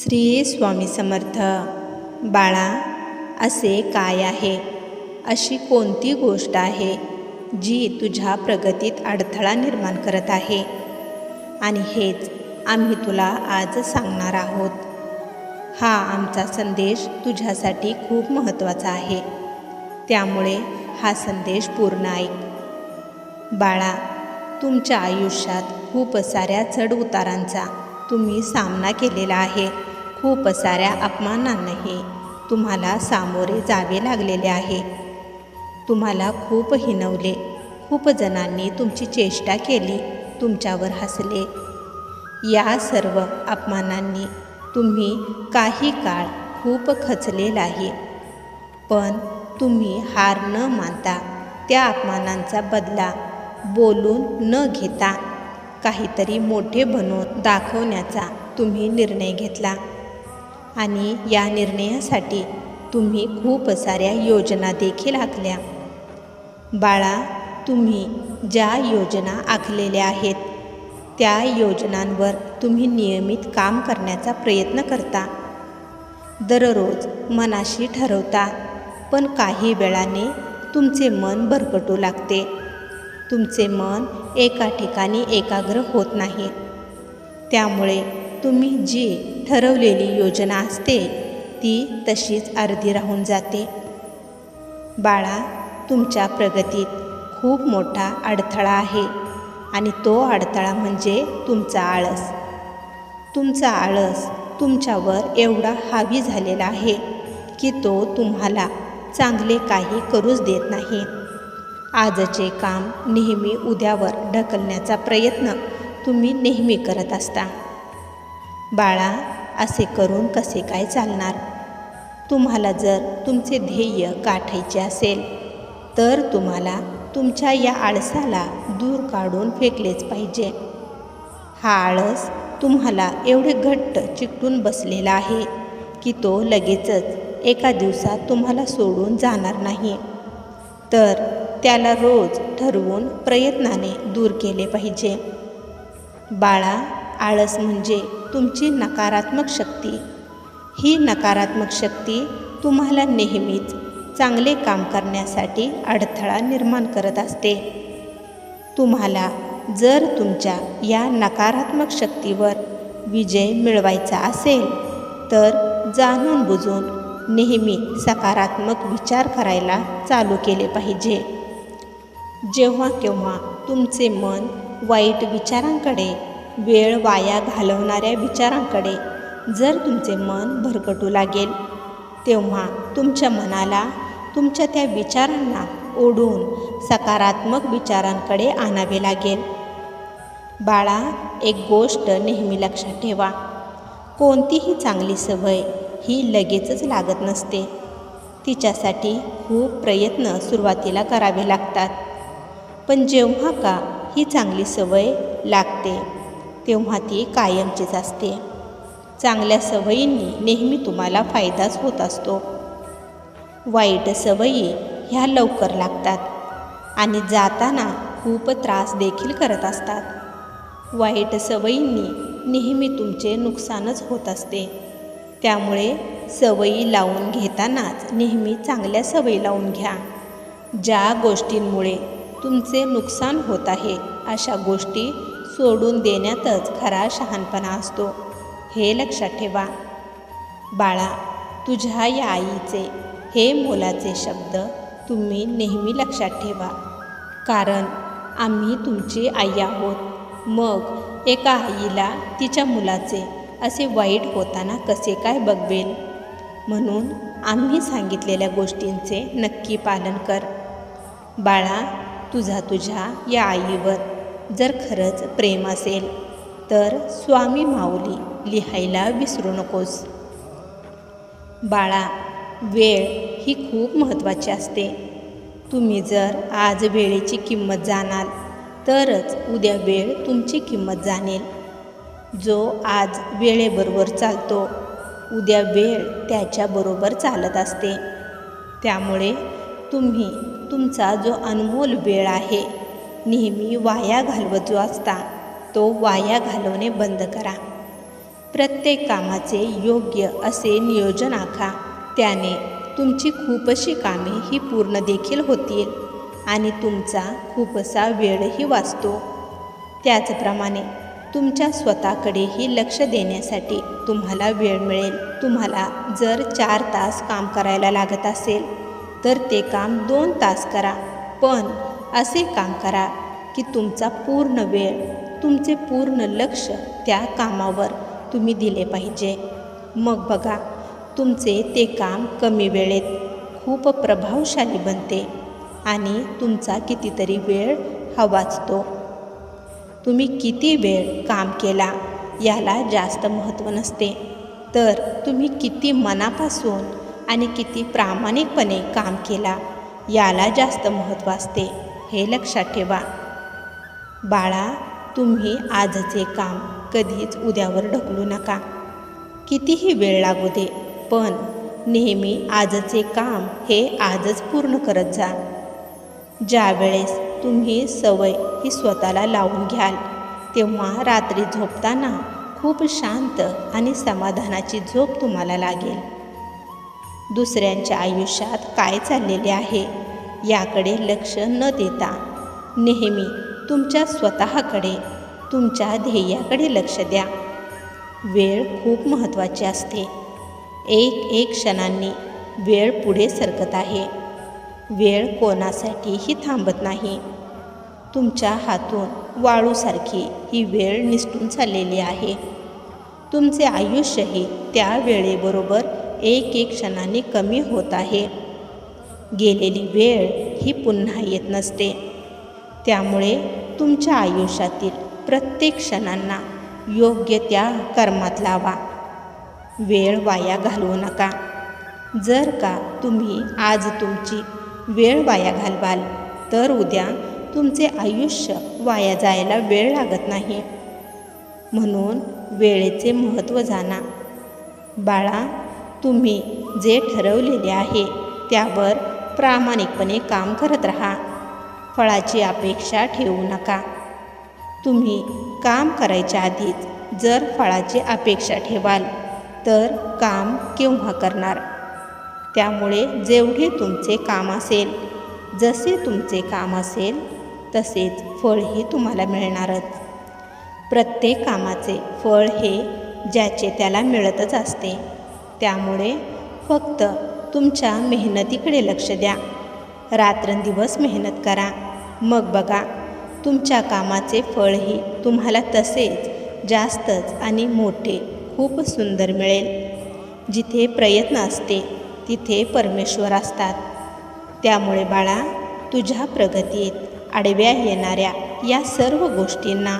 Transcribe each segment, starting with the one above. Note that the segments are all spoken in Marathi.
श्री स्वामी समर्थ. बाळा असे काय आहे? अशी कोणती गोष्ट आहे जी तुझ्या प्रगतीत अडथळा निर्माण करत आहे? आणि हेच आम्ही तुला आज सांगणार आहोत. हा आमचा संदेश तुझ्यासाठी खूप महत्त्वाचा आहे. त्यामुळे हा संदेश पूर्ण ऐक. बाळा तुमच्या आयुष्यात खूप साऱ्या चढउतारांचा तुम्ही सामना केलेला आहे. खूप साऱ्या अपमानांनाही तुम्हाला सामोरे जावे लागलेले आहे. तुम्हाला खूप हिनवले खूप जणांनी तुमची चेष्टा केली. तुमच्यावर हसले. या सर्व अपमानांनी तुम्ही काही काळ खूप खचलेलाही पण तुम्ही हार न मानता त्या अपमानांचा बदला बोलून न घेता काहीतरी मोठे बनवून दाखवण्याचा तुम्ही निर्णय घेतला. आणि या निर्णयासाठी तुम्ही खूप साऱ्या योजना देखील आखल्या. बाळा तुम्ही ज्या योजना आखलेल्या आहेत त्या योजनांवर तुम्ही नियमित काम करण्याचा प्रयत्न करता. दररोज मनाशी ठरवता पण काही वेळाने तुमचे मन भरकटू लागते. तुमचे मन एका ठिकाणी एकाग्र होत नाही. त्यामुळे तुम्ही जी ठरवलेली योजना असते ती तशीच अर्धी राहून जाते. बाळा तुमच्या प्रगतीत खूप मोठा अडथळा आहे आणि तो अडथळा म्हणजे तुमचा आळस. तुमचा आळस तुमच्यावर एवढा हावी झालेला आहे की तो तुम्हाला चांगले काही करूच देत नाही आजचे काम नेहमी उद्यावर ढकलण्याचा प्रयत्न तुम्ही नेहमी करत असता. बाळा असे करून कसे काय चालणार? तुम्हाला जर तुमचे ध्येय गाठायचे असेल तर तुम्हाला तुमच्या या आळसाला दूर काढून फेकलेच पाहिजे. हा आळस तुम्हाला एवढे घट्ट चिकटून बसलेला आहे की तो लगेचच एका दिवसात तुम्हाला सोडून जाणार नाही. तर त्याला रोज ठरवून प्रयत्नाने दूर केले पाहिजे. बाळा आळस म्हणजे तुमची नकारात्मक शक्ती. ही नकारात्मक शक्ती तुम्हाला नेहमीच चांगले काम करण्यासाठी अडथळा निर्माण करत असते. तुम्हाला जर तुमच्या या नकारात्मक शक्तीवर विजय मिळवायचा असेल तर जाणून बुजून नेहमी सकारात्मक विचार करायला चालू केले पाहिजे. जेव्हा केव्हा तुमचे मन वाईट विचारांकडे वेळ वाया घालवणाऱ्या विचारांकडे जर तुमचे मन भरकटू लागेल तेव्हा तुमच्या मनाला तुमच्या त्या विचारांना ओढून सकारात्मक विचारांकडे आणावे लागेल. बाळा एक गोष्ट नेहमी लक्षात ठेवा. कोणतीही चांगली सवय ही लगेचच लागत नसते. तिच्यासाठी खूप प्रयत्न सुरुवातीला करावे लागतात. पण जेव्हा का ही चांगली सवय लागते तेव्हा ती कायमचीच असते. चांगल्या सवयींनी नेहमी तुम्हाला फायदाच होत असतो. वाईट सवयी ह्या लवकर लागतात आणि जाताना खूप त्रास देखील करत असतात. वाईट सवयींनी नेहमी तुमचे नुकसानच होत असते. त्यामुळे सवयी लावून घेतानाच नेहमी चांगल्या सवयी लावून घ्या. ज्या गोष्टींमुळे तुमचे नुकसान होत आहे. अशा गोष्टी सोडून देण्यातच खरा शहाणपणा असतो. हे लक्षात ठेवा. बाळा तुझ्या या आईचे हे मोलाचे शब्द तुम्ही नेहमी लक्षात ठेवा. कारण आम्ही तुमची आई आहोत. मग एका आईला तिच्या मुलाचे असे वाईट होताना कसे काय बघवेल? म्हणून आम्ही सांगितलेल्या गोष्टींचे नक्की पालन कर. बाळा तुझा तुझ्या या आईवर जर खरंच प्रेम असेल तर स्वामी माऊली लिहायला विसरू नकोस. बाळा वेळ ही खूप महत्त्वाची असते. तुम्ही जर आज वेळेची किंमत जाणाल तरच उद्या वेळ तुमची किंमत जाणेल. जो आज वेळेबरोबर चालतो उद्या वेळ त्याच्याबरोबर चालत असते. त्यामुळे तुम्ही तुमचा जो अनमोल वेळ आहे नेहमी वाया घालवत जो असता तो वाया घालवणे बंद करा. प्रत्येक कामाचे योग्य असे नियोजन आखा. त्याने तुमची खूपशी कामे ही पूर्ण देखील होतील आणि तुमचा खूपसा वेळही वाचतो. त्याचप्रमाणे तुमच्या स्वतःकडेही लक्ष देण्यासाठी तुम्हाला वेळ मिळेल. तुम्हाला जर चार तास काम करायला लागत असेल तर ते काम दोन तास करा. पण असे काम करा की तुमचा पूर्ण वेळ तुमचे पूर्ण लक्ष त्या कामावर तुम्ही दिले पाहिजे. मग बघा तुमचे ते काम कमी वेळेत खूप प्रभावशाली बनते आणि तुमचा कितीतरी वेळ हा वाचतो तुम्ही किती वेळ काम केला याला जास्त महत्त्व नसते. तर तुम्ही किती मनापासून आणि किती प्रामाणिकपणे काम केला याला जास्त महत्त्व असते हे लक्षात ठेवा. बाळा तुम्ही आजचे काम कधीच उद्यावर ढकलू नका. कितीही वेळ लागू दे पण नेहमी आजचे काम हे आजच पूर्ण करत जा. ज्यावेळेस तुम्ही सवय ही स्वतःला लावून घ्याल तेव्हा रात्री झोपताना खूप शांत आणि समाधानाची झोप तुम्हाला लागेल. दुसऱ्यांच्या आयुष्यात काय चाललेले आहे याकडे लक्ष न देता. नेहमी तुमच्या स्वतःकडे तुमच्या ध्येयाकडे लक्ष द्या. वेळ खूप महत्त्वाची असते. एक एक क्षणांनी वेळ पुढे सरकत आहे. वेळ कोणासाठीही थांबत नाही. तुमच्या हातून वाळूसारखी ही वेळ निसटून चाललेली आहे. तुमचे आयुष्यही त्या वेळेबरोबर एक एक क्षणाने कमी होत आहे. गेलेली वेळ ही पुन्हा येत नसते. त्यामुळे तुमच्या आयुष्यातील प्रत्येक क्षणांना योग्य त्या कर्मात लावा. वेळ वाया घालवू नका. जर का तुम्ही आज तुमची वेळ वाया घालवाल तर उद्या तुमचे आयुष्य वाया जायला वेळ लागत नाही. म्हणून वेळेचे महत्त्व जाणा. बाळा तुम्ही जे ठरवलेले आहे त्यावर प्रामाणिकपणे काम करत राहा. फळाची अपेक्षा ठेवू नका. तुम्ही काम करायच्या आधीच जर फळाची अपेक्षा ठेवाल तर काम केव्हा करणार? त्यामुळे जेवढे तुमचे काम असेल जसे तुमचे काम असेल तसेच फळही तुम्हाला मिळणारच. प्रत्येक कामाचे फळ हे ज्याचे त्याला मिळतच असते. त्यामुळे फक्त तुमच्या मेहनतीकडे लक्ष द्या. रात्रंदिवस मेहनत करा. मग बघा तुमच्या कामाचे फळही तुम्हाला तसेच जास्तच आणि मोठे खूप सुंदर मिळेल. जिथे प्रयत्न असते तिथे परमेश्वर असतात. त्यामुळे बाळा तुझ्या प्रगतीत आडव्या येणाऱ्या या सर्व गोष्टींना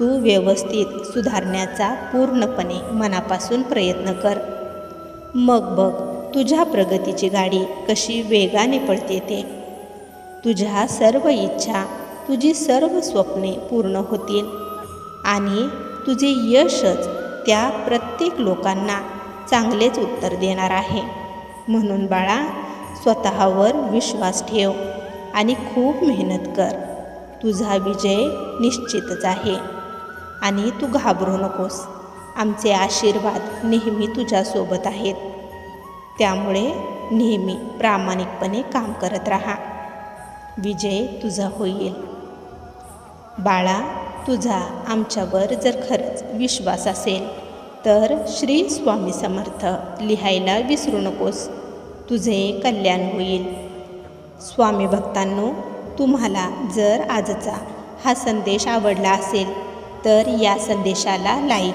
तू व्यवस्थित सुधारण्याचा पूर्णपणे मनापासून प्रयत्न कर. मग बघ तुझ्या प्रगतीची गाडी कशी वेगाने पळते ते. तुझ्या सर्व इच्छा तुझी सर्व स्वप्ने पूर्ण होतील. आणि तुझे यशच त्या प्रत्येक लोकांना चांगलेच उत्तर देणार आहे. म्हणून बाळा स्वतःवर विश्वास ठेव आणि खूप मेहनत कर. तुझा विजय निश्चितच आहे. आणि तू घाबरू नकोस. आमचे आशीर्वाद नेहमी तुझ्यासोबत आहेत. त्यामुळे नेहमी प्रामाणिकपणे काम करत राहा. विजय तुझा होईल. बाळा तुझा आमच्यावर जर खरंच विश्वास असेल तर श्री स्वामी समर्थ लिहायला विसरू नकोस. तुझे कल्याण होईल. स्वामी भक्तांनो तुम्हाला जर आजचा हा संदेश आवडला असेल तर या संदेशाला लाईक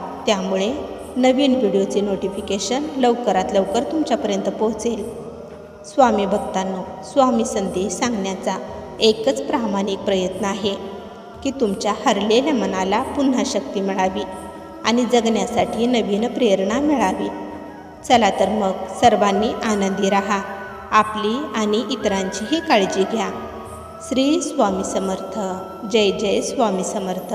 त्यामुळे नवीन व्हिडिओचे नोटिफिकेशन लवकरात लवकर तुमच्यापर्यंत पोहोचेल. स्वामी भक्तांनो स्वामी संदेश सांगण्याचा एकच प्रामाणिक प्रयत्न आहे की तुमच्या हरलेल्या मनाला पुन्हा शक्ती मिळावी आणि जगण्यासाठी नवीन प्रेरणा मिळावी. चला तर मग सर्वांनी आनंदी राहा. आपली आणि इतरांचीही काळजी घ्या. श्री स्वामी समर्थ. जय जय स्वामी समर्थ.